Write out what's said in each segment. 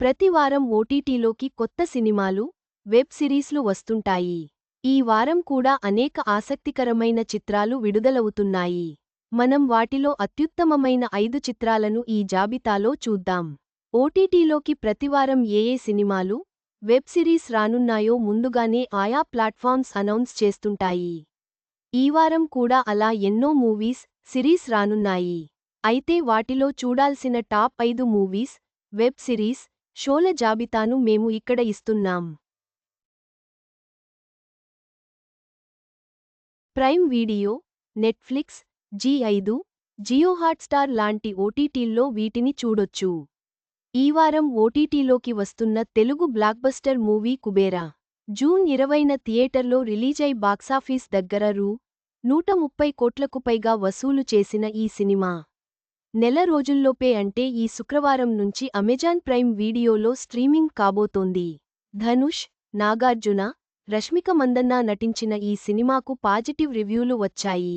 ప్రతి వారం ఓటీటీలోకి కొత్త సినిమాలు వెబ్ సిరీస్లు వస్తుంటాయి. ఈ వారం కూడా అనేక ఆసక్తికరమైన చిత్రాలు విడుదలవుతున్నాయి. మనం వాటిలో అత్యుత్తమమైన ఐదు చిత్రాలను ఈ జాబితాలో చూద్దాం. ఓటీటీలోకి ప్రతివారం ఏఏ సినిమాలు వెబ్ సిరీస్ రానున్నాయో ముందుగానే ఆయా ప్లాట్ఫామ్స్ అనౌన్స్ చేస్తుంటాయి. ఈ వారం కూడా అలా ఎన్నో మూవీస్ సిరీస్ రానున్నాయి. అయితే వాటిలో చూడాల్సిన టాప్ ఐదు మూవీస్ వెబ్ సిరీస్ షోల జాబితాను మేము ఇక్కడ ఇస్తున్నాం. ప్రైమ్ వీడియో నెట్ఫ్లిక్స్ జీ ఐదు జియో హాట్స్టార్ లాంటి ఓటీటీల్లో వీటిని చూడొచ్చు. ఈ వారం ఓటీటీలోకి వస్తున్న Telugu blockbuster movie Kubera June ఇరవైన థియేటర్లో రిలీజై బాక్సాఫీస్ దగ్గర రూ. నూట ముప్పై కోట్లకు పైగా వసూలు చేసిన ఈ సినిమా. నెల రోజుల్లోపే అంటే ఈ శుక్రవారం నుంచి అమెజాన్ ప్రైమ్ వీడియోలో స్ట్రీమింగ్ కాబోతోంది. ధనుష్ నాగార్జున రష్మిక మందన్న నటించిన ఈ సినిమాకు పాజిటివ్ రివ్యూలు వచ్చాయి.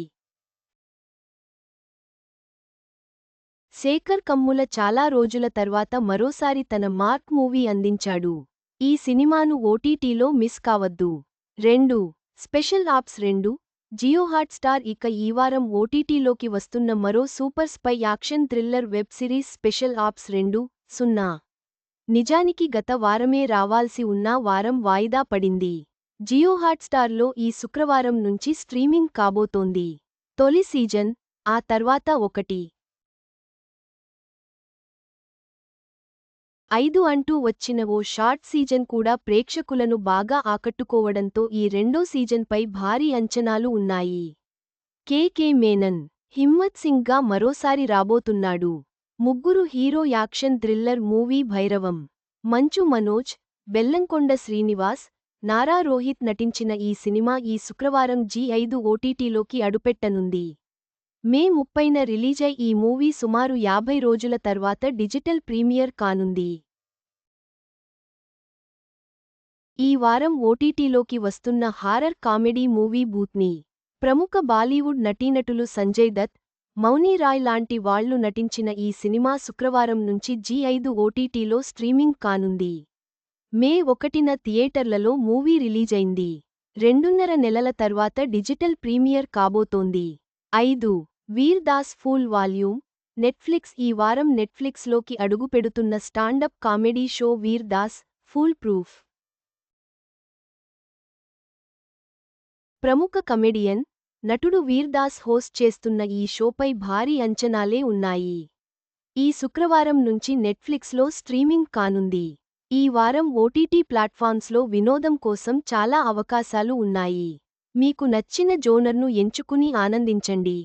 శేఖర్ కమ్ముల చాలా రోజుల తర్వాత మరోసారి తన మార్క్ మూవీ అందించాడు. ఈ సినిమాను ఓటీటీలో మిస్ కావద్దు. రెండు స్పెషల్ ఆప్స్ రెండు జియో హాట్స్టార్ ఇక ఈ వారం ఓటీటీలోకి వస్తున్న మరో super spy action thriller web series special ops రెండు సున్నా. నిజానికి గత వారమే రావాల్సి ఉన్నా వారం వాయిదా పడింది. జియో హాట్స్టార్లో ఈ శుక్రవారం నుంచి స్ట్రీమింగ్ కాబోతోంది. తొలి సీజన్ ఆ తర్వాత ఒకటి. ఐదు అంటూ వచ్చిన ఓ షార్ట్ సీజన్ కూడా ప్రేక్షకులను బాగా ఆకట్టుకోవడంతో ఈ రెండో సీజన్పై భారీ అంచనాలు ఉన్నాయి. కేకే మేనన్ హిమ్మత్ సింగ్గా మరోసారి రాబోతున్నాడు. ముగ్గురు hero action thriller movie Bhairavam. Manchu Manoj Bellamkonda Srinivas Nara Rohit నటించిన ఈ సినిమా ఈ శుక్రవారం జీ ఐదు ఓటీటీలోకి అడుపెట్టనుంది. మే ముప్పైన రిలీజై ఈ మూవీ సుమారు యాభై రోజుల తర్వాత డిజిటల్ ప్రీమియర్ కానుంది. ఈ వారం ఓటీటీలోకి వస్తున్న హారర్ కామెడీ మూవీ బూత్ని ప్రముఖ బాలీవుడ్ నటీనటులు సంజయ్ దత్ మౌనీ రాయ్ లాంటి వాళ్ళు నటించిన ఈ సినిమా శుక్రవారం నుంచి జీ ఐదు ఓటీటీలో స్ట్రీమింగ్ కానుంది. మే ఒకటిన థియేటర్లలో మూవీ రిలీజైంది. రెండున్నర నెలల తర్వాత డిజిటల్ ప్రీమియర్ కాబోతోంది. ఐదు Vir Das fool volume Netflix ఈ వారం నెట్ఫ్లిక్స్లోకి అడుగుపెడుతున్న standup comedy show Vir Das fool proof. ప్రముఖ కమెడియన్ నటుడు వీర్దాస్ హోస్ట్ చేస్తున్న ఈ షోపై భారీ అంచనాలే ఉన్నాయి. ఈ శుక్రవారం నుంచి నెట్ఫ్లిక్స్లో స్ట్రీమింగ్ కానుంది. ఈ వారం ఓటీటీ ప్లాట్ఫామ్స్లో వినోదం కోసం చాలా అవకాశాలు ఉన్నాయి. మీకు నచ్చిన జోనర్ను ఎంచుకుని ఆనందించండి.